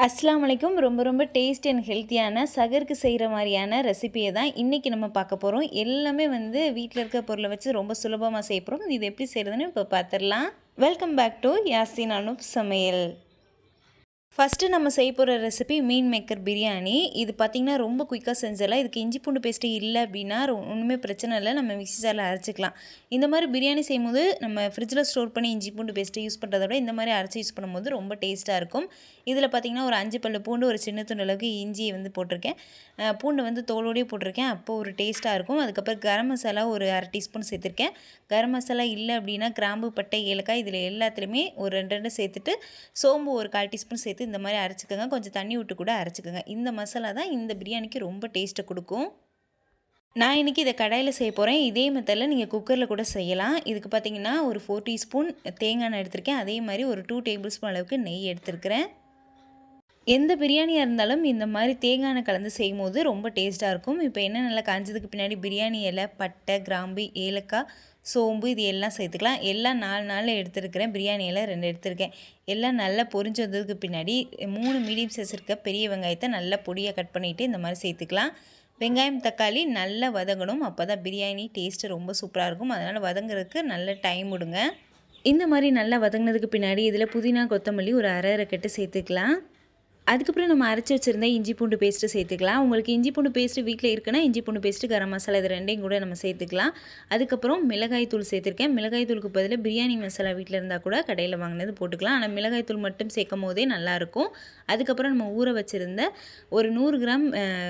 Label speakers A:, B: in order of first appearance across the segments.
A: அஸ்லாம் வலைக்கும் ரொம்ப ரொம்ப டேஸ்ட் அண்ட் ஹெல்த்தியான சகருக்கு செய்கிற மாதிரியான ரெசிபியை தான் இன்றைக்கி நம்ம பார்க்க போகிறோம். எல்லாமே வந்து வீட்டில் இருக்க பொருளை வச்சு ரொம்ப சுலபமாக செய்ய போகிறோம் இது எப்படி செய்கிறதுன்னு இப்போ பார்த்துடலாம். Welcome back to Yasin Anup சமையல். ஃபஸ்ட்டு நம்ம செய்ய போகிற ரெசிபி மீன் மேக்கர் பிரியாணி. இது பார்த்திங்கன்னா ரொம்ப குயிக்காக செஞ்சிடலாம். இதுக்கு இஞ்சி பூண்டு பேஸ்ட்டு இல்லை அப்படின்னா ஒன்றுமே பிரச்சனை இல்லை. நம்ம மிக்சி ஜாரில் அரைச்சிக்கலாம். இந்த மாதிரி பிரியாணி செய்யும்போது நம்ம ஃப்ரிட்ஜில் ஸ்டோர் பண்ணி இஞ்சி பூண்டு பேஸ்ட்டு யூஸ் பண்ணுறத விட இந்த மாதிரி அரைச்சி யூஸ் பண்ணும்போது ரொம்ப டேஸ்ட்டாக இருக்கும். இதில் பார்த்திங்கன்னா ஒரு அஞ்சு பல்லு பூண்டு ஒரு சின்ன துண்டு அளவுக்கு இஞ்சியை வந்து போட்டிருக்கேன். பூண்டு வந்து தோலோடயே போட்டிருக்கேன். அப்போ ஒரு டேஸ்ட்டாக இருக்கும். அதுக்கப்புறம் கரம் மசாலா ஒரு அரை டீஸ்பூன் சேர்த்துருக்கேன். கரம் மசாலா இல்லை அப்படின்னா கிராம்பு பட்டை ஏலக்காய் இதில் எல்லாத்துலேயுமே ஒரு ரெண்டு ரெண்டு சேர்த்துட்டு சோம்பு ஒரு கால் டீஸ்பூன் சேர்த்து இந்த மாதிரி அரைச்சிக்கோங்க. கொஞ்சம் தண்ணி விட்டு கூட அரைச்சிக்கோங்க. இந்த மசாலா தான் இந்த பிரியாணிக்கு ரொம்ப டேஸ்ட்டை கொடுக்கும். நான் இன்றைக்கி இதை கடாயில் செய்ய போகிறேன் இதே மெத்தடில் நீங்கள் குக்கரில் கூட செய்யலாம். இதுக்கு பார்த்தீங்கன்னா ஒரு ஃபோர் டீஸ்பூன் தேங்காய் எண்ணெய் எடுத்திருக்கேன். அதே மாதிரி ஒரு டூ டேபிள் ஸ்பூன் அளவுக்கு நெய் எடுத்திருக்கிறேன். எந்த பிரியாணியாக இருந்தாலும் இந்த மாதிரி தேங்காய் எண்ணெய் கலந்து செய்யும் போது ரொம்ப டேஸ்ட்டாக இருக்கும். இப்போ என்ன நல்லா காஞ்சதுக்கு பின்னாடி பிரியாணி இலை பட்டை கிராம்பு ஏலக்காய் சோம்பு இது எல்லாம் சேர்த்துக்கலாம். எல்லாம் நாலு நாளில் எடுத்துருக்கிறேன். பிரியாணி ரெண்டு எடுத்திருக்கேன். எல்லாம் நல்லா பொரிஞ்சு வந்ததுக்கு பின்னாடி மூணு மீடியம் சைஸ் இருக்க பெரிய வெங்காயத்தை நல்லா பொடியாக கட் பண்ணிவிட்டு இந்த மாதிரி சேர்த்துக்கலாம். வெங்காயம் தக்காளி நல்லா வதங்கணும். அப்போ தான் பிரியாணி டேஸ்ட்டு ரொம்ப சூப்பராக இருக்கும். அதனால் வதங்குறதுக்கு நல்ல டைம் விடுங்க. இந்த மாதிரி நல்லா வதங்கினதுக்கு பின்னாடி இதில் புதினா கொத்தமல்லி ஒரு அரை அரை கட்டு சேர்த்துக்கலாம். அதுக்கப்புறம் நம்ம அரைச்சி வச்சுருந்தா இஞ்சி பூண்டு பேஸ்ட்டு சேர்த்துக்கலாம். உங்களுக்கு இஞ்சி பூண்டு பேஸ்ட்டு வீட்டில் இருக்குன்னா இஞ்சி பூண்டு பேஸ்ட்டு கரம் மசாலா இது ரெண்டையும் கூட நம்ம சேர்த்துக்கலாம். அதுக்கப்புறம் மிளகாய் தூள் சேர்த்துருக்கேன். மிளகாய் தூளுக்கு பதிலாக பிரியாணி மசாலா வீட்டில் இருந்தால் கூட கடையில் வாங்கினது போட்டுக்கலாம். ஆனால் மிளகாய் தூள் மட்டும் சேர்க்கும் போதே நல்லாயிருக்கும் அதுக்கப்புறம் நம்ம ஊற வச்சுருந்த ஒரு நூறு கிராம்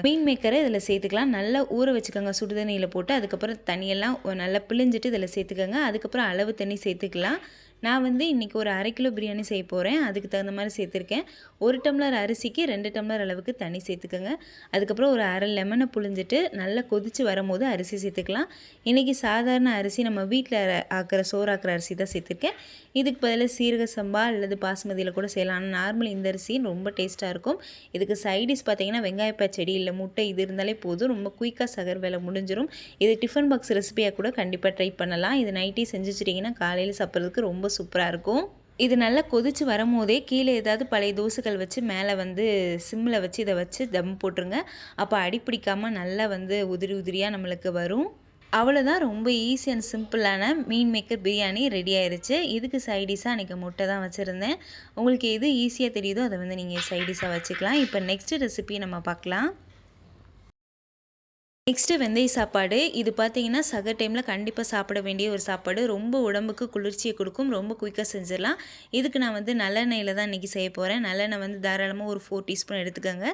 A: மீன் மேக்கரை இதில் சேர்த்துக்கலாம். நல்லா ஊற வச்சுக்கோங்க. சுடுதண்ணியில் போட்டு அதுக்கப்புறம் தண்ணியெல்லாம் நல்லா பிழிஞ்சிட்டு இதில் சேர்த்துக்கோங்க. அதுக்கப்புறம் அளவு தண்ணி சேர்த்துக்கலாம். நான் வந்து இன்றைக்கி ஒரு அரை கிலோ பிரியாணி செய்ய போகிறேன் அதுக்கு தகுந்த மாதிரி சேர்த்துருக்கேன். ஒரு டம்ளர் அரிசிக்கு ரெண்டு டம்ளர் அளவுக்கு தண்ணி சேர்த்துக்கோங்க. அதுக்கப்புறம் ஒரு அரை லெமனை புழிஞ்சிட்டு நல்லா கொதித்து வரும்போது அரிசி சேர்த்துக்கலாம். இன்றைக்கி சாதாரண அரிசி நம்ம வீட்டில் ஆக்கிற சோறாக்குற அரிசி தான் சேர்த்துருக்கேன். இதுக்கு பதிலாக சீரக சம்பா அல்லது பாஸ்மதியில் கூட செய்யலாம். ஆனால் நார்மல் இந்த அரிசி ரொம்ப டேஸ்ட்டாக இருக்கும். இதுக்கு சைடிஷ் பார்த்தீங்கன்னா வெங்காய பச்சடி இல்லை முட்டை இது இருந்தாலே போதும். ரொம்ப குயிக்காக சகர் வேலை முடிஞ்சிடும் இது டிஃபன் பாக்ஸ் ரெசிபியாக கூட கண்டிப்பாக ட்ரை பண்ணலாம். இது நைட்டே செஞ்சு காலையில் சாப்பிட்றதுக்கு ரொம்ப சூப்பராக இருக்கும். இது நல்லா கொதிச்சு வரும்போதே கீழே ஏதாவது பழைய தோசைகள் வச்சு மேலே வந்து சிம்மில் வச்சு இதை வச்சு தம் போட்டுருங்க. அப்போ அடி நல்லா வந்து உதிரி உதிரியாக நம்மளுக்கு வரும். அவ்வளோதான் ரொம்ப ஈஸி அண்ட் சிம்பிளான மீன் மேக்கர் பிரியாணி ரெடி ஆயிடுச்சு இதுக்கு சைடிஷாக அன்றைக்கி முட்டை தான் வச்சுருந்தேன். உங்களுக்கு எது ஈஸியாக தெரியுதோ அதை வந்து நீங்கள் சைடிஷாக வச்சுக்கலாம். இப்போ நெக்ஸ்ட் ரெசிபி நம்ம பார்க்கலாம். நெக்ஸ்ட்டு வெந்தய சாப்பாடு. இது பார்த்தீங்கன்னா சக டைமில் கண்டிப்பாக சாப்பிட வேண்டிய ஒரு சாப்பாடு. ரொம்ப உடம்புக்கு குளிர்ச்சியை கொடுக்கும். ரொம்ப குயிக்காக செஞ்சிடலாம். இதுக்கு நான் வந்து நல்லெண்ணெயில் தான் இன்றைக்கி செய்ய போகிறேன் நல்லெண்ணெய் வந்து தாராளமாக ஒரு ஃபோர் டீஸ்பூன் எடுத்துக்கோங்க.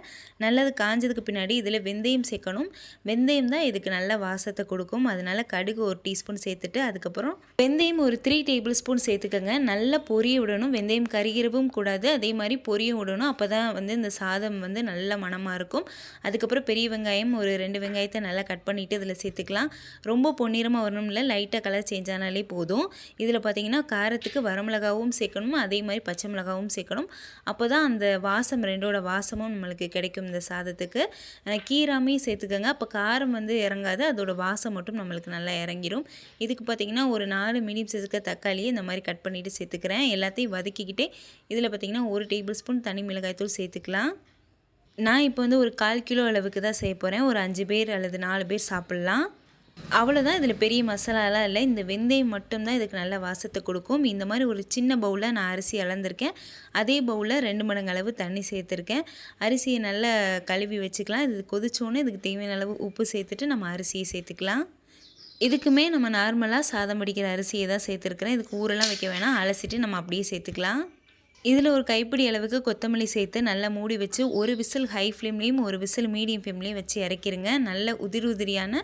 A: நல்லது காஞ்சதுக்கு பின்னாடி இதில் வெந்தயம் சேர்க்கணும். வெந்தயம் தான் இதுக்கு நல்ல வாசத்தை கொடுக்கும். அதனால கடுகு ஒரு டீஸ்பூன் சேர்த்துட்டு அதுக்கப்புறம் வெந்தயம் ஒரு த்ரீ டேபிள் ஸ்பூன் சேர்த்துக்கோங்க. நல்லா பொரிய விடணும். வெந்தயம் கருகிறவும் கூடாது. அதே மாதிரி பொரிய விடணும். அப்போ தான் வந்து இந்த சாதம் வந்து நல்ல மணமாக இருக்கும். அதுக்கப்புறம் பெரிய வெங்காயம் ஒரு ரெண்டு வெங்காயத்தை நல்லா கட் பண்ணிவிட்டு இதில் சேர்த்துக்கலாம். ரொம்ப பொன்னிறமாக வரணும் இல்லை லைட்டாக கலர் சேஞ்ச் ஆனாலே போதும். இதில் பார்த்தீங்கன்னா காரத்துக்கு வரமிளகாவும் சேர்க்கணும் அதே மாதிரி பச்சை மிளகாவும் சேர்க்கணும். அப்போ தான் அந்த வாசம் ரெண்டோட வாசமும் நம்மளுக்கு கிடைக்கும் இந்த சாதத்துக்கு. கீராமையும் சேர்த்துக்கோங்க. அப்போ காரம் வந்து இறங்காது அதோட வாசம் மட்டும் நம்மளுக்கு நல்லா இறங்கிடும் இதுக்கு பார்த்தீங்கன்னா ஒரு நாலு மீடியம் சைஸுக்கு தக்காளியை இந்த மாதிரி கட் பண்ணிவிட்டு சேர்த்துக்கிறேன். எல்லாத்தையும் வதக்கிக்கிட்டே இதில் பார்த்தீங்கன்னா ஒரு டேபிள் ஸ்பூன் தனி மிளகாய்த்தூள் சேர்த்துக்கலாம். நான் இப்போ வந்து ஒரு கால் கிலோ அளவுக்கு தான் செய்ய போகிறேன் ஒரு அஞ்சு பேர் அல்லது நாலு பேர் சாப்பிட்லாம். அவ்வளோதான் இதில் பெரிய மசாலாலாம் இல்லை. இந்த வெந்தயம் மட்டும்தான் இதுக்கு நல்ல வாசத்தை கொடுக்கும். இந்த மாதிரி ஒரு சின்ன பவுலில் நான் அரிசி அளந்திருக்கேன். அதே பவுலில் ரெண்டு மடங்கு அளவு தண்ணி சேர்த்துருக்கேன். அரிசியை நல்லா கழுவி வச்சுக்கலாம். இது கொதிச்சோன்னே இதுக்கு தேவையான அளவு உப்பு சேர்த்துட்டு நம்ம அரிசியை சேர்த்துக்கலாம். இதுக்குமே நம்ம நார்மலாக சாதம் பிடிக்கிற அரிசியை தான் சேர்த்துருக்குறேன். இதுக்கு ஊரெல்லாம் வைக்க வேணாம். அலசிட்டு நம்ம அப்படியே சேர்த்துக்கலாம். இதில் ஒரு கைப்பிடி அளவுக்கு கொத்தமல்லி சேர்த்து நல்லா மூடி வச்சு ஒரு விசில் ஹை ஃப்ளேம்லேயும் ஒரு விசில் மீடியம் ஃப்ளேம்லேயும் வச்சு இறக்கிருங்க. நல்ல உதிரி உதிரியான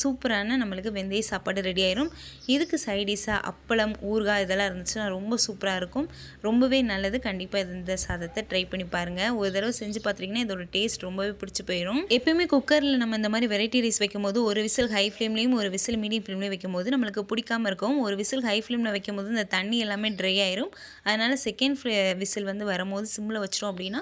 A: சூப்பரான நம்மளுக்கு வெந்தய சாப்பாடு ரெடி ஆயிரும். இதுக்கு சைடிஷாக அப்பளம் ஊறுகாய் இதெல்லாம் இருந்துச்சுன்னா ரொம்ப சூப்பராக இருக்கும். ரொம்பவே நல்லது. கண்டிப்பாக இந்த சாதத்தை ட்ரை பண்ணி பாருங்கள் ஒரு தடவை செஞ்சு பார்த்துட்டிங்கன்னா இதோட டேஸ்ட் ரொம்பவே பிடிச்சி போயிடும் எப்பயுமே குக்கரில் நம்ம இந்த மாதிரி வெரைட்டி ரைஸ் வைக்கும்போது ஒரு விசில் ஹை ஃப்ளேம்லேயும் ஒரு விசில் மீடியம் ஃப்ளேம்லேயும் வைக்கும்போது நம்மளுக்கு பிடிக்காம இருக்கும். ஒரு விசில் ஹை ஃப்ளேமில் வைக்கும்போது இந்த தண்ணி எல்லாமே ட்ரை ஆயிரும். அதனால் செகண்ட் விசில் வந்து வரும்போது சிம்மில் வச்சிட்டோம் அப்படின்னா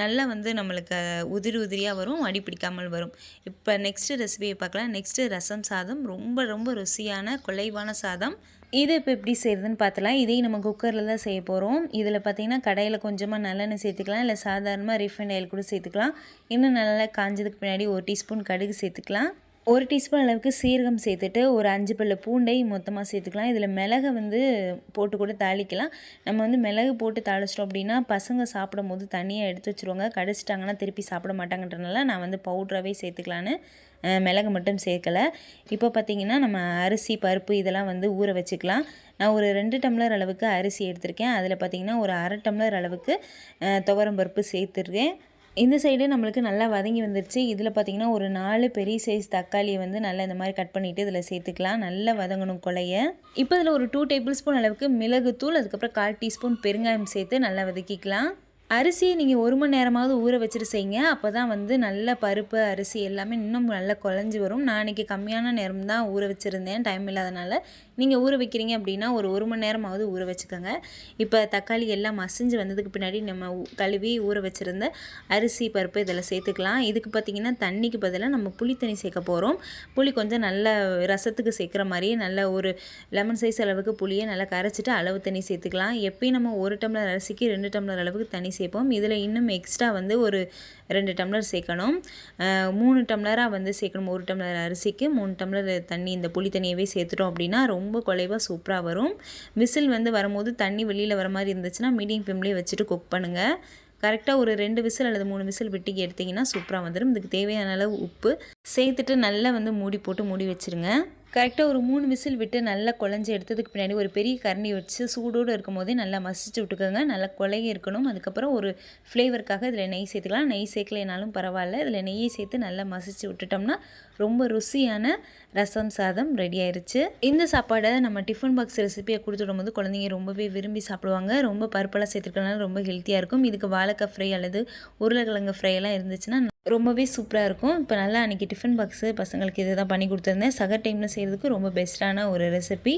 A: நல்லா வந்து நம்மளுக்கு உதிரி உதிரியாக வரும் அடி பிடிக்காமல் வரும். இப்போ நெக்ஸ்ட்டு ரெசிபியை பார்க்கலாம். நெக்ஸ்ட்டு ரசம் சாதம் ரொம்ப ரொம்ப ருசியான குலைவான சாதம். இதை இப்போ எப்படி செய்கிறதுன்னு பார்த்தலாம் இதையும் நம்ம குக்கரில் தான் செய்ய போகிறோம் இதில் பார்த்தீங்கன்னா கடையில் கொஞ்சமாக நல்லெண்ணெய் சேர்த்துக்கலாம். இல்லை சாதாரணமாக ரீஃபைண்ட் ஆயில் கூட சேர்த்துக்கலாம். இன்னும் நல்லா காஞ்சதுக்கு பின்னாடி ஒரு டீஸ்பூன் கடுகு சேர்த்துக்கலாம். ஒரு டீஸ்பூன் அளவுக்கு சீரகம் சேர்த்துட்டு ஒரு அஞ்சு பல்லு பூண்டை மொத்தமாக சேர்த்துக்கலாம். இதில் மிளகை வந்து போட்டு கூட தாளிக்கலாம். நம்ம வந்து மிளகு போட்டு தாளிச்சிட்டோம் அப்படின்னா பசங்க சாப்பிடும் போது தனியாக எடுத்து வச்சுருவாங்க. கடிச்சிட்டாங்கன்னா திருப்பி சாப்பிட மாட்டாங்கன்றனால நான் வந்து பவுட்ராகவே சேர்த்துக்கலான்னு மிளகு மட்டும் சேர்க்கலை. இப்போ பார்த்திங்கன்னா நம்ம அரிசி பருப்பு இதெல்லாம் வந்து ஊற வச்சுக்கலாம். நான் ஒரு ரெண்டு டம்ளர் அளவுக்கு அரிசி எடுத்திருக்கேன். அதில் பார்த்திங்கன்னா ஒரு அரை டம்ளர் அளவுக்கு துவரம் பருப்பு சேர்த்துருக்கேன். இந்த சைடு நம்மளுக்கு நல்லா வதங்கி வந்துருச்சு. இதில் பார்த்திங்கன்னா ஒரு நாலு பெரிய சைஸ் தக்காளியை வந்து நல்லா இந்த மாதிரி கட் பண்ணிவிட்டு இதில் சேர்த்துக்கலாம். நல்லா வதங்கணும் கொலைய இப்போ இதில் ஒரு டூ டேபிள் ஸ்பூன் அளவுக்கு மிளகுத்தூள் அதுக்கப்புறம் கால் டீஸ்பூன் பெருங்காயம் சேர்த்து நல்லா வதக்கிக்கலாம். அரிசியை நீங்கள் ஒரு மணி நேரமாவது ஊற வச்சுட்டு செய்யுங்க. அப்போ தான் வந்து நல்ல பருப்பு அரிசி எல்லாமே இன்னும் நல்லா குழஞ்சி வரும். நான் இன்றைக்கி கம்மியான நேரம் தான் ஊற வச்சுருந்தேன். டைம் இல்லாதனால நீங்கள் ஊற வைக்கிறீங்க அப்படின்னா ஒரு ஒரு மணி நேரமாவது ஊற வச்சுக்கோங்க. இப்போ தக்காளி எல்லாம் மசிஞ்சு வந்ததுக்கு பின்னாடி நம்ம கழுவி ஊற வச்சுருந்த அரிசி பருப்பு இதில் சேர்த்துக்கலாம். இதுக்கு பார்த்திங்கன்னா தண்ணிக்கு பதிலாக நம்ம புளி தண்ணி சேர்க்க போகிறோம் புளி கொஞ்சம் நல்ல ரசத்துக்கு சேர்க்குற மாதிரியே நல்ல ஒரு லெமன் சைஸ் அளவுக்கு புளியை நல்லா கரைச்சிட்டு அளவு தண்ணி சேர்த்துக்கலாம். எப்பயும் நம்ம ஒரு டம்ளர் அரிசிக்கு ரெண்டு டம்ளர் அளவுக்கு தண்ணி சேர்ப்போம். இதில் இன்னும் எக்ஸ்ட்ரா வந்து ஒரு ரெண்டு டம்ளர் சேர்க்கணும். மூணு டம்ளராக வந்து சேர்க்கணும். ஒரு டம்ளர் அரிசிக்கு மூணு டம்ளர் தண்ணி இந்த புளி தண்ணியவே சேர்த்துட்டோம் அப்படின்னா ரொம்ப ரொம்ப குலைவாக சூப்பராக வரும். விசில் வந்து வரும்போது தண்ணி வெளியில் வர மாதிரி இருந்துச்சுன்னா மீடியம் ஃப்ளேம்லேயே வச்சுட்டு குக் பண்ணுங்கள் கரெக்டாக ஒரு ரெண்டு விசில் அல்லது மூணு விசில் விட்டுக்கு எடுத்திங்கன்னா சூப்பராக வந்துடும் இதுக்கு தேவையான அளவு உப்பு. சேர்த்துட்டு நல்லா வந்து மூடி போட்டு மூடி வச்சுருங்க. கரெக்டாக ஒரு மூணு விசில் விட்டு நல்லா குழஞ்சி எடுத்ததுக்கு பின்னாடி ஒரு பெரிய கரண்டி வச்சு சூடோடு இருக்கும் போதே நல்லா மசிச்சு விட்டுக்கோங்க. நல்லா குழைய இருக்கணும். அதுக்கப்புறம் ஒரு ஃப்ளேவருக்காக இதில் நெய் சேர்த்துக்கலாம். நெய் சேர்க்கலைனாலும் பரவாயில்ல. இதில் நெய்யை சேர்த்து நல்லா மசிச்சு விட்டுட்டோம்னா ரொம்ப ருசியான ரசம் சாதம் ரெடி ஆயிடுச்சு இந்த சாப்பாடை நம்ம டிஃபன் பாக்ஸ் ரெசிபியை கொடுத்துடும் போது குழந்தைங்க ரொம்பவே விரும்பி சாப்பிடுவாங்க. ரொம்ப பருப்பெல்லாம் சேர்த்துருக்கனால ரொம்ப ஹெல்த்தியாக இருக்கும். இதுக்கு வாழைக்காய் ஃப்ரை அல்லது உருளைக்கிழங்கு ஃப்ரை எல்லாம் இருந்துச்சுன்னா ரொம்பவே சூப்பராக இருக்கும். இப்போ நல்லா அன்றைக்கி டிஃபன் பாக்ஸு பசங்களுக்கு இதை தான் பண்ணி கொடுத்துருந்தேன். சகர் டைமில் செய்கிறதுக்கு ரொம்ப பெஸ்ட்டான ஒரு ரெசிபி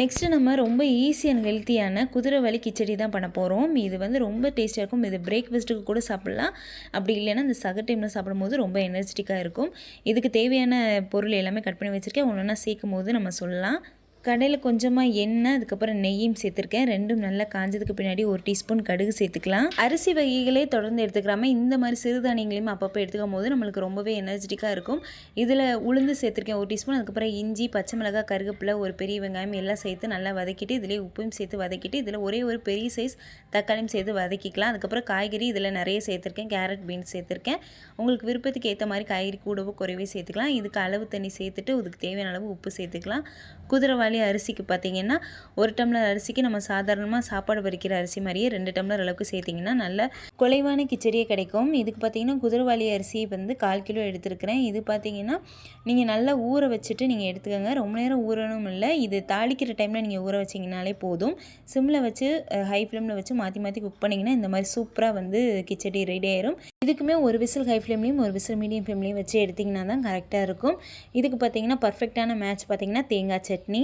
A: நெக்ஸ்ட்டு நம்ம ரொம்ப ஈஸி அண்ட் ஹெல்த்தியான குதிரை வலி கிச்சடி தான் பண்ண போகிறோம் இது வந்து ரொம்ப டேஸ்டியாக இருக்கும். இது பிரேக்ஃபாஸ்ட்டுக்கு கூட சாப்பிட்லாம். அப்படி இல்லைன்னா இந்த சகர் டைமில் சாப்பிடும்போது ரொம்ப எனர்ஜெட்டிக்காக இருக்கும். இதுக்கு தேவையான பொருள் எல்லாமே கட் பண்ணி வச்சுருக்கேன். ஒன்று ஒன்றா சேர்க்கும் போது நம்ம சொல்லலாம். கடையில் கொஞ்சமாக எண்ணெய் அதுக்கப்புறம் நெய்யும் சேர்த்துருக்கேன். ரெண்டும் நல்லா காஞ்சதுக்கு பின்னாடி ஒரு டீஸ்பூன் கடுகு சேர்த்துக்கலாம். அரிசி வகைகளே தொடர்ந்து எடுத்துக்கிறாம இந்த மாதிரி சிறுதானியங்களையும் அப்பப்போ எடுத்துக்கும் போது நம்மளுக்கு ரொம்பவே எனர்ஜெட்டிக்காக இருக்கும். இதில் உளுந்து சேர்த்துருக்கேன் ஒரு டீஸ்பூன். அதுக்கப்புறம் இஞ்சி பச்சை மிளகாய் கருகப்பில் ஒரு பெரிய வெங்காயம் எல்லாம் சேர்த்து நல்லா வதக்கிட்டு இதிலே உப்பையும் சேர்த்து வதக்கிட்டு இதில் ஒரே ஒரு பெரிய சைஸ் தக்காளியும் சேர்த்து வதக்கிக்கலாம். அதுக்கப்புறம் காய்கறி இதில் நிறைய சேர்த்துருக்கேன் கேரட் பீன்ஸ் சேர்த்துருக்கேன். உங்களுக்கு விருப்பத்துக்கு ஏற்ற மாதிரி காய்கறி கூடவோ குறைவே சேர்த்துக்கலாம். இதுக்கு அளவு தண்ணி சேர்த்துட்டு இதுக்கு தேவையான அளவு உப்பு சேர்த்துக்கலாம். குதிரை குதிரைவாளி அரிசிக்கு பார்த்திங்கன்னா ஒரு டம்ளர் அரிசிக்கு நம்ம சாதாரணமாக சாப்பாடு பறிக்கிற அரிசி மாதிரியே ரெண்டு டம்ளர் அளவுக்கு சேர்த்திங்கன்னா நல்ல குலைவான கிச்சடியே கிடைக்கும். இதுக்கு பார்த்திங்கன்னா குதிரைவாளி அரிசி வந்து கால் கிலோ எடுத்துருக்கிறேன். இது பார்த்திங்கன்னா நீங்கள் நல்லா ஊற வச்சுட்டு நீங்கள் எடுத்துக்கோங்க. ரொம்ப நேரம் ஊறணும் இல்லை. இது தாளிக்கிற டைமில் நீங்கள் ஊற வச்சிங்கனாலே போதும். சிம்மில் வச்சு ஹை ஃப்ளேமில் வச்சு மாற்றி மாற்றி குக் பண்ணிங்கன்னா இந்த மாதிரி சூப்பராக வந்து கிச்சடி ரெடி ஆயிரும். இதுக்குமே ஒரு விசில் ஹை ஃப்ளேம்லேயும் ஒரு விசில் மீடியம் ஃப்ளேம்லேயும் வச்சு எடுத்திங்கன்னா தான் கரெக்டாக இருக்கும். இதுக்கு பார்த்திங்கன்னா பர்ஃபெக்டான மேட்ச் பார்த்திங்கன்னா தேங்காய் சட்னி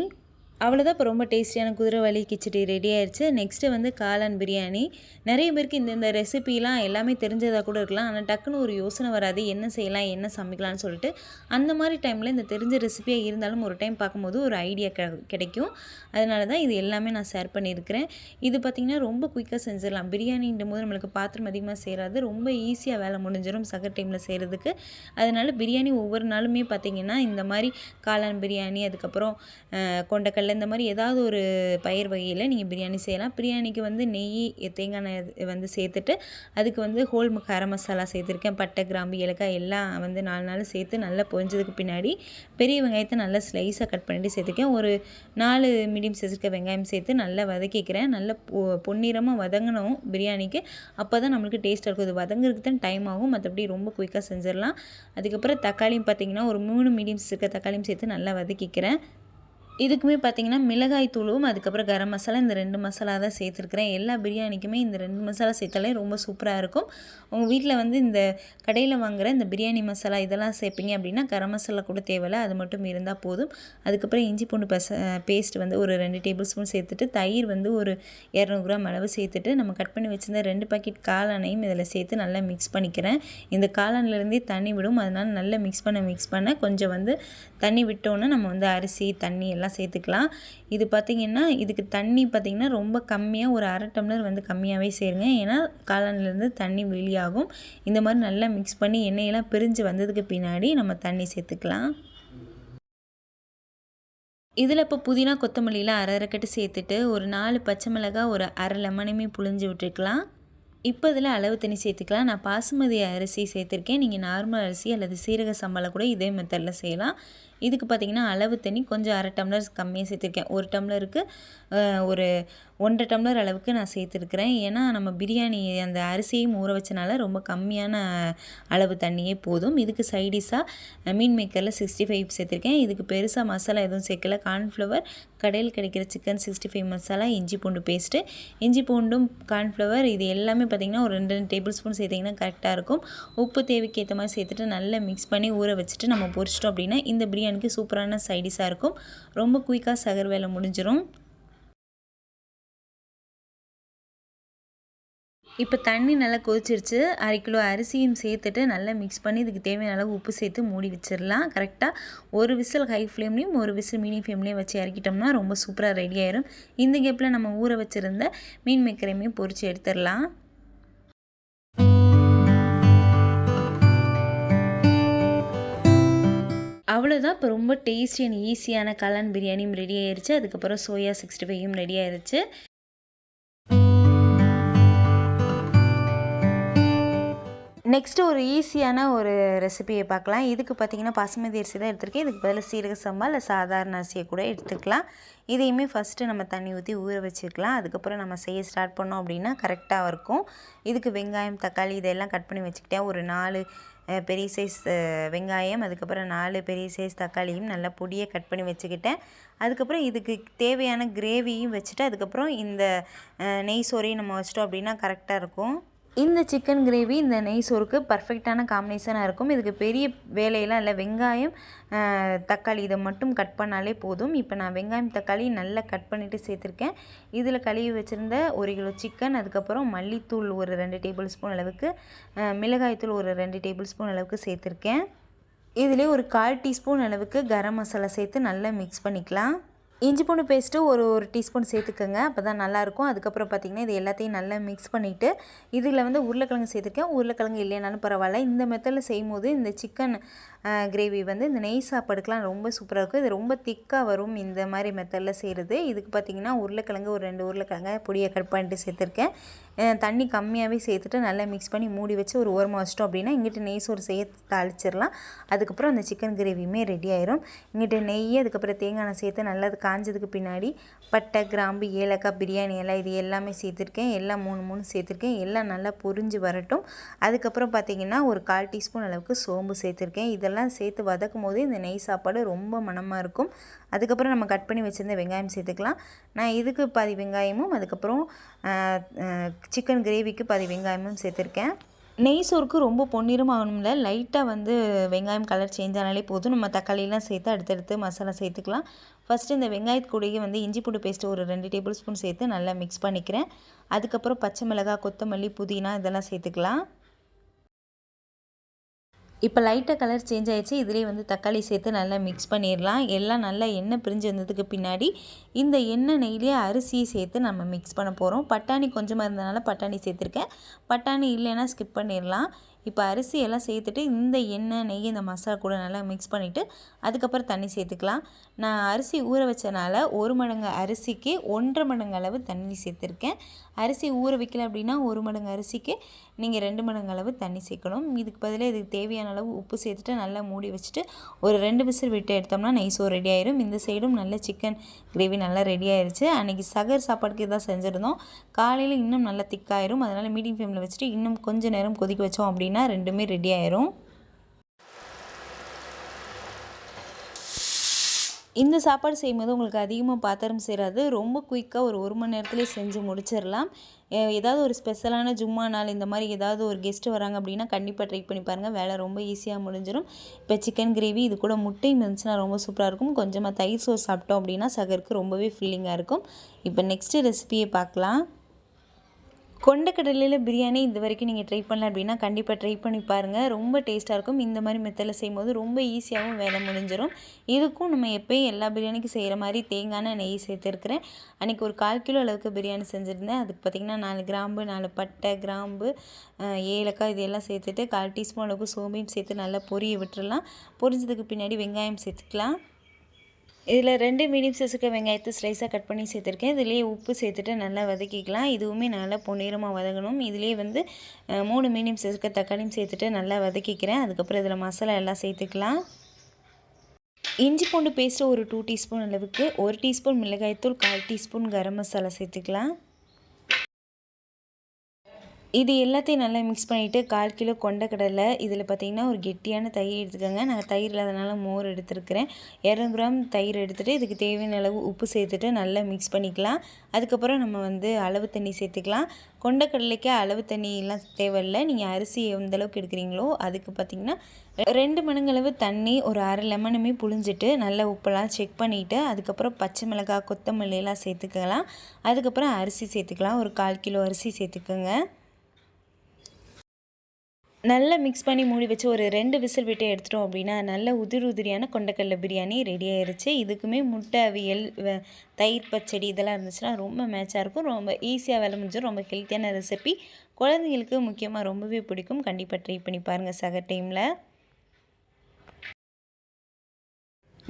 A: அவ்வளோதான் இப்போ ரொம்ப டேஸ்டியான குதிரைவாலி கிச்சடி ரெடி ஆயிடுச்சு நெக்ஸ்ட்டு வந்து காளான் பிரியாணி. நிறைய பேருக்கு இந்த இந்த ரெசிபிலாம் எல்லாமே தெரிஞ்சதாக கூட இருக்கலாம். ஆனால் டக்குன்னு ஒரு யோசனை வராது. என்ன செய்யலாம் என்ன சமைக்கலாம்னு சொல்லிட்டு அந்த மாதிரி டைமில் இந்த தெரிஞ்ச ரெசிபியாக இருந்தாலும் ஒரு டைம் பார்க்கும்போது ஒரு ஐடியா கிடைக்கும். அதனால தான் இது எல்லாமே நான் ஷேர் பண்ணியிருக்கிறேன். இது பார்த்திங்கன்னா ரொம்ப குயிக்காக செஞ்சிடலாம். பிரியாணின்ற போது நம்மளுக்கு பாத்திரம் அதிகமாக சேராது ரொம்ப ஈஸியாக வேலை முடிஞ்சிடும் சகர் டைமில் செய்கிறதுக்கு அதனால் பிரியாணி ஒவ்வொரு நாளுமே பார்த்திங்கன்னா இந்த மாதிரி காளான் பிரியாணி அதுக்கப்புறம் கொண்டக்கடலை கடலை இந்த மாதிரி ஏதாவது ஒரு பயிர் வகையில் நீங்கள் பிரியாணி செய்யலாம். பிரியாணிக்கு வந்து நெய் தேங்காய் எண்ணெய் வந்து சேர்த்துட்டு அதுக்கு வந்து ஹோல் கரம் மசாலா சேர்த்துருக்கேன். பட்டை கிராம்பு ஏலக்காய் எல்லாம் வந்து நாலு நாள் சேர்த்து நல்லா பொரிஞ்சதுக்கு பின்னாடி பெரிய வெங்காயத்தை நல்லா ஸ்லைஸாக கட் பண்ணிட்டு சேர்த்துருக்கேன். ஒரு நாலு மீடியம் சைஸ்க்கு வெங்காயம் சேர்த்து நல்லா வதக்கிக்கிறேன். நல்லா பொன்னிறமாக வதங்கணும் பிரியாணிக்கு. அப்போ தான் நம்மளுக்கு டேஸ்ட்டாக இருக்கும். இது வதங்குறதுக்கு தான் டைம் ஆகும். மற்றபடி ரொம்ப குயிக்காக செஞ்சிடலாம். அதுக்கப்புறம் தக்காளியும் பார்த்திங்கன்னா ஒரு மூணு மீடியம் இருக்க தக்காளியும் சேர்த்து நல்லா வதக்கிக்கிறேன். இதுக்குமே பார்த்திங்கன்னா மிளகாய் தூளும் அதுக்கப்புறம் கரம் மசாலா இந்த ரெண்டு மசாலா தான் சேர்த்துருக்குறேன். எல்லா பிரியாணிக்குமே இந்த ரெண்டு மசாலா சேர்த்தாலே ரொம்ப சூப்பராக இருக்கும். உங்கள் வீட்டில் வந்து இந்த கடையில் வாங்குகிற இந்த பிரியாணி மசாலா இதெல்லாம் சேர்ப்பீங்க அப்படின்னா கரம் மசாலா கூட தேவையில்ல. அது மட்டும் இருந்தால் போதும். அதுக்கப்புறம் இஞ்சி பூண்டு பச பேஸ்ட் வந்து ஒரு ரெண்டு டேபிள் ஸ்பூன் சேர்த்துட்டு தயிர் வந்து ஒரு இரநூறு கிராம் அளவு சேர்த்துட்டு நம்ம கட் பண்ணி வச்சுருந்த ரெண்டு பாக்கெட் காளானையும் இதில் சேர்த்து நல்லா மிக்ஸ் பண்ணிக்கிறேன். இந்த காளான்லேருந்தே தண்ணி விடும். அதனால் நல்லா மிக்ஸ் பண்ண மிக்ஸ் பண்ண கொஞ்சம் வந்து தண்ணி விட்டோன்னே நம்ம வந்து அரிசி தண்ணி எல்லாம் எல்லாம் சேர்த்துக்கலாம். இது பார்த்திங்கன்னா இதுக்கு தண்ணி பார்த்திங்கன்னா ரொம்ப கம்மியாக ஒரு அரை டம்ளர் வந்து கம்மியாகவே சேருங்க. ஏன்னா காளான்லேருந்து தண்ணி வெளியாகும். இந்த மாதிரி நல்லா மிக்ஸ் பண்ணி எண்ணெயெல்லாம் பிரிஞ்சு வந்ததுக்கு பின்னாடி நம்ம தண்ணி சேர்த்துக்கலாம். இதில் இப்போ புதினா கொத்தமல்லியில் அரை அரைக்கட்டு சேர்த்துட்டு ஒரு நாலு பச்சை மிளகாய் ஒரு அரை லெமனுமே புழிஞ்சு விட்டுருக்கலாம் இப்போ இதில் அளவு தண்ணி சேர்த்துக்கலாம். நான் பாசுமதி அரிசி சேர்த்துருக்கேன். நீங்கள் நார்மல் அரிசி அல்லது சீரக சம்பளம் கூட இதே மெத்தடில் செய்யலாம். இதுக்கு பார்த்திங்கன்னா அளவு தண்ணி கொஞ்சம் அரை டம்ளர் கம்மியாக சேர்த்துருக்கேன். ஒரு டம்ளருக்கு ஒரு ஒன்றரை டம்ளர் அளவுக்கு நான் சேர்த்துருக்குறேன். ஏன்னா நம்ம பிரியாணி அந்த அரிசியும் ஊற வச்சனால ரொம்ப கம்மியான அளவு தண்ணியே போதும். இதுக்கு சைடிஷாக மீன் மேக்கரில் சிக்ஸ்டி ஃபைவ் சேர்த்துருக்கேன். இதுக்கு பெருசாக மசாலா எதுவும் சேர்க்கல. கார்ன்ஃப்ளவர் கடையில் கிடைக்கிற சிக்கன் சிக்ஸ்டி ஃபைவ் மசாலா இஞ்சி பூண்டு பேஸ்ட்டு இஞ்சி பூண்டும் கார்ன்ஃப்ளவர் இது எல்லாமே பார்த்திங்கன்னா ஒரு ரெண்டு ரெண்டு டேபிள் ஸ்பூன் சேர்த்திங்கன்னா கரெக்டாக இருக்கும். உப்பு தேவைக்கு ஏற்ற மாதிரி சேர்த்துட்டு நல்லா மிக்ஸ் பண்ணி ஊற வச்சுட்டு நம்ம பொரிச்சிட்டோம் அப்படின்னா இந்த பிரியாணி பிரியாணிக்கு சூப்பரான சைடிஷாக இருக்கும். ரொம்ப குயிக்காக சகர் வேலை முடிஞ்சிடும் இப்போ தண்ணி நல்லா கொதிச்சிருச்சு. அரை கிலோ அரிசியும் சேர்த்துட்டு நல்லா மிக்ஸ் பண்ணி இதுக்கு தேவையான அளவு உப்பு சேர்த்து மூடி வச்சிடலாம். கரெக்டாக ஒரு விசில் ஹை ஃப்ளேம்லேயும் ஒரு விசில் மீடியம் ஃப்ளேம்லேயும் வச்சு இறக்கிட்டோம்னா ரொம்ப சூப்பராக ரெடி ஆயிரும். இந்த கேப்பில் நம்ம ஊற வச்சுருந்த மீன் மேக்கரையுமே பொரித்து எடுத்துடலாம். அவ்வளோதான் இப்போ ரொம்ப டேஸ்டி அண்ட் ஈஸியான கலான் பிரியாணியும் ரெடி ஆயிடுச்சு அதுக்கப்புறம் சோயா சிக்ஸ்டி ஃபைவும் ரெடி ஆயிடுச்சு நெக்ஸ்ட்டு ஒரு ஈஸியான ஒரு ரெசிபியை பார்க்கலாம். இதுக்கு பார்த்திங்கன்னா பசுமதி அரிசி தான் எடுத்துருக்கேன். இதுக்கு பதில் சீரக சம்பா இல்லை சாதாரண அரிசியை கூட எடுத்துக்கலாம். இதையுமே ஃபஸ்ட்டு நம்ம தண்ணி ஊற்றி ஊற வச்சுக்கலாம். அதுக்கப்புறம் நம்ம செய்ய ஸ்டார்ட் பண்ணோம் அப்படின்னா கரெக்டாக இருக்கும். இதுக்கு வெங்காயம் தக்காளி இதெல்லாம் கட் பண்ணி வச்சுக்கிட்டேன். ஒரு நாலு பெரிய சைஸ் வெங்காயம் அதுக்கப்புறம் நாலு பெரிய சைஸ் தக்காளியும் நல்லா பொடியை கட் பண்ணி வச்சுக்கிட்டேன். அதுக்கப்புறம் இதுக்கு தேவையான கிரேவியும் வச்சுட்டு அதுக்கப்புறம் இந்த நெய் சோறையும் நம்ம வச்சிட்டோம் அப்படின்னா கரெக்டாக இருக்கும். இந்த சிக்கன் கிரேவி இந்த நெய் சோறுக்கு பர்ஃபெக்டான காம்பினேஷனாக இருக்கும். இதுக்கு பெரிய வேலையெல்லாம் இல்லை. வெங்காயம் தக்காளி இதை மட்டும் கட் பண்ணாலே போதும். இப்போ நான் வெங்காயம் தக்காளி நல்லா கட் பண்ணிவிட்டு சேர்த்துருக்கேன். இதில் கழுவி வச்சுருந்த ஒரு கிலோ சிக்கன் அதுக்கப்புறம் மல்லித்தூள் ஒரு ரெண்டு டேபிள் ஸ்பூன் அளவுக்கு மிளகாய்த்தூள் ஒரு ரெண்டு டேபிள் ஸ்பூன் அளவுக்கு சேர்த்துருக்கேன். இதிலே ஒரு கால் டீஸ்பூன் அளவுக்கு கரம் மசாலா சேர்த்து நல்லா மிக்ஸ் பண்ணிக்கலாம். இஞ்சி பூண்டு பேஸ்ட்டு ஒரு ஒரு டீஸ்பூன் சேர்த்துக்கோங்க அப்போ தான் நல்லாயிருக்கும். அதுக்கப்புறம் பார்த்திங்கன்னா இது எல்லாத்தையும் நல்லா மிக்ஸ் பண்ணிவிட்டு இதில் வந்து உருளைக்கிழங்கு சேர்த்துருக்கேன். உருளைக்கிழங்கு இல்லைனாலும் பரவாயில்ல. இந்த மெத்தடில் செய்யும் போது இந்த சிக்கன் கிரேவி வந்து இந்த நெய் சாப்பாடுக்கெலாம் ரொம்ப சூப்பராக இருக்கும். இது ரொம்ப திக்காக வரும் இந்த மாதிரி மெத்தடில் செய்கிறது இதுக்கு பார்த்திங்கன்னா உருளைக்கிழங்கு ஒரு ரெண்டு உருளைக்கிழங்க பொடியை கட் பண்ணிட்டு சேர்த்துருக்கேன். தண்ணி கம்மியாகவே சேர்த்துட்டு நல்லா மிக்ஸ் பண்ணி மூடி வச்சு ஒரு ஓரமாக வச்சிட்டோம் அப்படின்னா இங்கிட்ட நெய் சோறு செய்ய தாளிச்சிடலாம். அதுக்கப்புறம் அந்த சிக்கன் கிரேவியுமே ரெடி ஆயிரும். இங்கிட்ட நெய் அதுக்கப்புறம் தேங்காய் சேர்த்து நல்லா காஞ்சதுக்கு பின்னாடி பட்டை கிராம்பு ஏலக்காய் பிரியாணி எல்லாம் இது எல்லாமே சேர்த்துருக்கேன். எல்லாம் மூணு மூணு சேர்த்துருக்கேன். எல்லாம் நல்லா பொரிஞ்சு வரட்டும். அதுக்கப்புறம் பார்த்திங்கன்னா ஒரு கால் டீஸ்பூன் அளவுக்கு சோம்பு சேர்த்துருக்கேன். இதெல்லாம் சேர்த்து வதக்கும் போது இந்த நெய் சாப்பாடு ரொம்ப மனமாக இருக்கும். அதுக்கப்புறம் நம்ம கட் பண்ணி வச்சுருந்த வெங்காயம் சேர்த்துக்கலாம். நான் இதுக்கு பாதி வெங்காயமும் அதுக்கப்புறம் சிக்கன் கிரேவிக்கு பாதி வெங்காயமும் சேர்த்துருக்கேன். நெய் சோறுக்கு ரொம்ப பொன்னிறம் ஆகணும்ல. லைட்டாக வந்து வெங்காயம் கலர் சேஞ்ச் ஆனாலே போதும். நம்ம தக்காளியெலாம் சேர்த்து அடுத்தடுத்து மசாலா சேர்த்துக்கலாம். ஃபஸ்ட்டு இந்த வெங்காயத்து கூடயே வந்து இஞ்சி பூண்டு பேஸ்ட்டு ஒரு ரெண்டு டேபிள் ஸ்பூன் சேர்த்து நல்லா மிக்ஸ் பண்ணிக்கிறேன். அதுக்கப்புறம் பச்சை மிளகாய் கொத்தமல்லி புதினா இதெல்லாம் சேர்த்துக்கலாம். இப்போ லைட்டாக கலர் சேஞ்ச் ஆகிடுச்சு இதிலே வந்து தக்காளி சேர்த்து நல்லா மிக்ஸ் பண்ணிடலாம் எல்லாம் நல்லா எண்ணெய் பிரிஞ்சு வந்ததுக்கு பின்னாடி இந்த எண்ணெய் நெய்லேயே அரிசியை சேர்த்து நம்ம மிக்ஸ் பண்ண போகிறோம் பட்டாணி கொஞ்சமாக இருந்தனால பட்டாணி சேர்த்துருக்கேன். பட்டாணி இல்லைன்னா ஸ்கிப் பண்ணிடலாம் இப்போ அரிசியெல்லாம் சேர்த்துட்டு இந்த எண்ணெய் நெய் இந்த மசாலா கூட நல்லா மிக்ஸ் பண்ணிவிட்டு அதுக்கப்புறம் தண்ணி சேர்த்துக்கலாம். நான் அரிசி ஊற வச்சனால ஒரு மடங்கு அரிசிக்கு ஒன்றரை மடங்கு அளவு தண்ணி சேர்த்துருக்கேன். அரிசி ஊற வைக்கல அப்படின்னா ஒரு மடங்கு அரிசிக்கு நீங்கள் ரெண்டு மடங்கு அளவு தண்ணி சேர்க்கணும். இதுக்கு பதிலாக இதுக்கு தேவையான அளவு உப்பு சேர்த்துட்டு நல்லா மூடி வச்சுட்டு ஒரு ரெண்டு விசில் விட்டு எடுத்தோம்னா நெய் சோறு ரெடி ஆயிரும். இந்த சைடும் நல்ல சிக்கன் கிரேவி நல்லா ரெடி ஆயிடுச்சு அன்றைக்கி சகர் சாப்பாடுக்கு இதான் செஞ்சுருந்தோம். காலையில் இன்னும் நல்லா திக்காயிரும் அதனால் மீடியம் ஃப்ளேமில் வச்சுட்டு இன்னும் கொஞ்சம் நேரம் கொதிக்க வச்சோம் அப்படின்னு ரெண்டுமே ரெடி ஆயிரும். இந்த சாப்பாடு செய்யும்போது உங்களுக்கு அதிகமாக பாத்திரம் சேராது. ரொம்ப குயிக்காக ஒரு ஒரு மணி நேரத்துலேயே செஞ்சு முடிச்சிடலாம். ஏதாவது ஒரு ஸ்பெஷலான ஜும்மா நாள் இந்த மாதிரி ஏதாவது ஒரு கெஸ்ட்டு வராங்க அப்படின்னா கண்டிப்பாக ட்ரை பண்ணி பாருங்கள் வேலை ரொம்ப ஈஸியாக முடிஞ்சிடும் இப்போ சிக்கன் கிரேவி இது கூட முட்டையும் இருந்துச்சுன்னா ரொம்ப சூப்பராக இருக்கும். கொஞ்சமாக தயிர் சோஸ் சாப்பிட்டோம் அப்படின்னா சகருக்கு ரொம்பவே ஃபீலிங்காக இருக்கும். இப்போ நெக்ஸ்ட்டு ரெசிபியை பார்க்கலாம். கொண்டக்கடலையில் பிரியாணி இது வரைக்கும் நீங்கள் ட்ரை பண்ணல அப்படின்னா கண்டிப்பாக ட்ரை பண்ணி பாருங்கள் ரொம்ப டேஸ்ட்டாக இருக்கும். இந்த மாதிரி மெத்தடில் செய்யும்போது ரொம்ப ஈஸியாகவும் வேலை முடிஞ்சிடும் இதுக்கும் நம்ம எப்போயும் எல்லா பிரியாணிக்கும் செய்கிற மாதிரி தேங்காய் நெய் சேர்த்துருக்குறேன் அன்றைக்கி ஒரு கால் கிலோ அளவுக்கு பிரியாணி செஞ்சுருந்தேன். அதுக்கு பார்த்திங்கன்னா நாலு கிராம்பு நாலு பட்டை கிராம்பு ஏலக்காய் இதெல்லாம் சேர்த்துட்டு கால் டீஸ்பூன் அளவுக்கு சோம்பையும் சேர்த்து நல்லா பொரிய விட்டுறலாம். பொரிஞ்சதுக்கு பின்னாடி வெங்காயம் சேர்த்துக்கலாம். இதில் ரெண்டு மீடியம் சைஸுக்கு வெங்காயத்தை ஸ்லைஸாக கட் பண்ணி சேர்த்துருக்கேன். இதுலேயே உப்பு சேர்த்துட்டு நல்லா வதக்கிக்கலாம். இதுவுமே நல்லா பொன்னிறமாக வதங்கணும். இதுலேயே வந்து மூணு மீடியம் சைஸுக்கு தக்காளியும் சேர்த்துட்டு நல்லா வதக்கிக்கிறேன். அதுக்கப்புறம் இதில் மசாலா எல்லாம் சேர்த்துக்கலாம். இஞ்சி பூண்டு பேஸ்ட்டு ஒரு டூ டீஸ்பூன் அளவுக்கு ஒரு டீஸ்பூன் மிளகாய்த்தூள் கால் டீஸ்பூன் கரம் மசாலா சேர்த்துக்கலாம். இது எல்லாத்தையும் நல்லா மிக்ஸ் பண்ணிவிட்டு கால் கிலோ கொண்டக்கடலை இதில் பார்த்திங்கன்னா ஒரு கெட்டியான தயிர் எடுத்துக்கோங்க. நான் தயிர் இல்லாதனால மோர் எடுத்துருக்கிறேன். இரநூறு கிராம் தயிர் எடுத்துகிட்டு இதுக்கு தேவையான அளவு உப்பு சேர்த்துட்டு நல்லா மிக்ஸ் பண்ணிக்கலாம். அதுக்கப்புறம் நம்ம வந்து அளவு தண்ணி சேர்த்துக்கலாம். கொண்டக்கடலைக்கு அளவு தண்ணியெலாம் தேவையில்லை. நீங்கள் அரிசி எந்த அளவுக்கு எடுக்கிறீங்களோ அதுக்கு பார்த்திங்கன்னா ரெண்டு மணங்களவு தண்ணி ஒரு அரை லெமனுமே புழிஞ்சிட்டு நல்லா உப்பெல்லாம் செக் பண்ணிவிட்டு அதுக்கப்புறம் பச்சை மிளகாய் கொத்தமல்லியெல்லாம் சேர்த்துக்கலாம். அதுக்கப்புறம் அரிசி சேர்த்துக்கலாம். ஒரு கால் கிலோ அரிசி சேர்த்துக்கோங்க. நல்லா மிக்ஸ் பண்ணி மூடி வச்சு ஒரு ரெண்டு விசில் விட்டு எடுத்துட்டோம் அப்படின்னா நல்ல உதிர் உதிரியான கொண்டக்கடலை பிரியாணி ரெடி ஆயிடுச்சு இதுக்குமே முட்டை அவியல் தயிர் பச்சடி இதெல்லாம் இருந்துச்சுன்னா ரொம்ப மேட்சாக இருக்கும். ரொம்ப ஈஸியாக வேலை முடிஞ்சிடும். ரொம்ப ஹெல்த்தியான ரெசிபி குழந்தைங்களுக்கு முக்கியமாக ரொம்பவே பிடிக்கும். கண்டிப்பாக ட்ரை பண்ணி பாருங்கள் சக டைமில்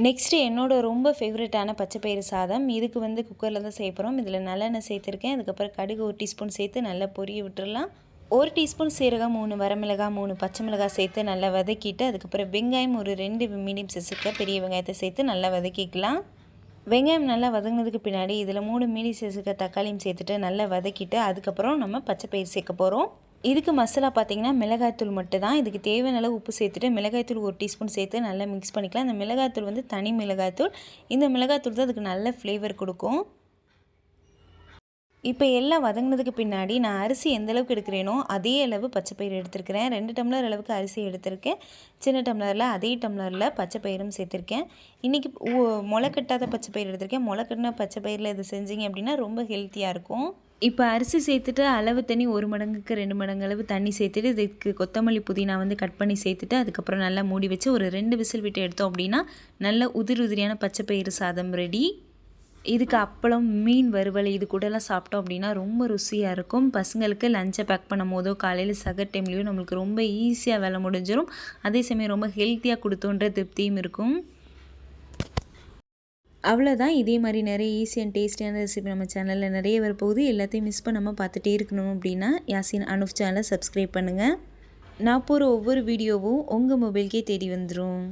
A: நெக்ஸ்ட்டு என்னோட ரொம்ப ஃபேவரட்டான பச்சைப்பயிறு சாதம். இதுக்கு வந்து குக்கரில் தான் செய்ய போகிறோம் இதில் நல்லெண்ணெய் சேர்த்துருக்கேன். அதுக்கப்புறம் கடுகு ஒரு டீஸ்பூன் சேர்த்து நல்லா பொரிய விட்டுடலாம் ஒரு டீஸ்பூன் சீரகம் மூணு வரமிளகாய் மூணு பச்சை மிளகாய் சேர்த்து நல்லா வதக்கிட்டு அதுக்கப்புறம் வெங்காயம் ஒரு ரெண்டு மீடியம் சைஸுக்கு பெரிய வெங்காயத்தை சேர்த்து நல்லா வதக்கிக்கலாம். வெங்காயம் நல்லா வதங்கினதுக்கு பின்னாடி இதில் மூணு மீடியம் சைஸுக்கு தக்காளியும் சேர்த்துட்டு நல்லா வதக்கிட்டு அதுக்கப்புறம் நம்ம பச்சை பயிர் சேர்க்க போகிறோம் இதுக்கு மசாலா பார்த்திங்கன்னா மிளகாய்த்தூள் மட்டும் தான் இதுக்கு தேவையான உப்பு சேர்த்துட்டு மிளகாய்த்தூள் ஒரு டீஸ்பூன் சேர்த்து நல்லா மிக்ஸ் பண்ணிக்கலாம். இந்த மிளகாய்த்தூள் வந்து தனி மிளகாய்த்தூள் இந்த மிளகாய்த்தூள் தான் அதுக்கு நல்ல ஃப்ளேவர் கொடுக்கும். இப்போ எல்லாம் வதங்கினதுக்கு பின்னாடி நான் அரிசி எந்த அளவுக்கு எடுக்கிறேனோ அதே அளவு பச்சைப்பயிறு எடுத்திருக்கிறேன். ரெண்டு டம்ளர் அளவுக்கு அரிசி எடுத்திருக்கேன். சின்ன டம்ளரில் அதே டம்ளரில் பச்சைப்பயிரும் சேர்த்துருக்கேன். இன்றைக்கி முளை கட்டாத பச்சைப்பயிறு எடுத்திருக்கேன். முளை கட்டின பச்சைப்பயிரில் இது செஞ்சீங்க அப்படின்னா ரொம்ப ஹெல்த்தியாக இருக்கும். இப்போ அரிசி சேர்த்துட்டு அளவு தண்ணி ஒரு மடங்குக்கு ரெண்டு மடங்கு அளவு தண்ணி சேர்த்துட்டு இதுக்கு கொத்தமல்லி புதினா வந்து கட் பண்ணி சேர்த்துட்டு அதுக்கப்புறம் நல்லா மூடி வச்சு ஒரு ரெண்டு விசில் விட்டு எடுத்தோம் அப்படின்னா நல்ல உதிரி உதிரியான பச்சைப்பயிறு சாதம் ரெடி இதுக்கு அப்பளம் மீன் வறுவல் இது கூடலாம் சாப்பிட்டோம் அப்படின்னா ரொம்ப ருசியாக இருக்கும். பசங்களுக்கு லஞ்சை பேக் பண்ணும் போதோ காலையில் சகர் டைம்லேயும் நம்மளுக்கு ரொம்ப ஈஸியாக வேலை முடிஞ்சிடும் அதே சமயம் ரொம்ப ஹெல்த்தியாக கொடுத்தோன்ற திருப்தியும் இருக்கும். அவ்வளோதான் இதே மாதிரி நிறைய ஈஸி அண்ட் டேஸ்டியான ரெசிபி நம்ம சேனலில் நிறைய வரப்போகுது எல்லாத்தையும் மிஸ் பண்ணாமல் பார்த்துட்டே இருக்கணும் அப்படின்னா யாசின் அனுஃப் சேனலை சப்ஸ்கிரைப் பண்ணுங்கள் நான் போகிற ஒவ்வொரு வீடியோவும் உங்கள் மொபைல்கே தேடி வந்துடும்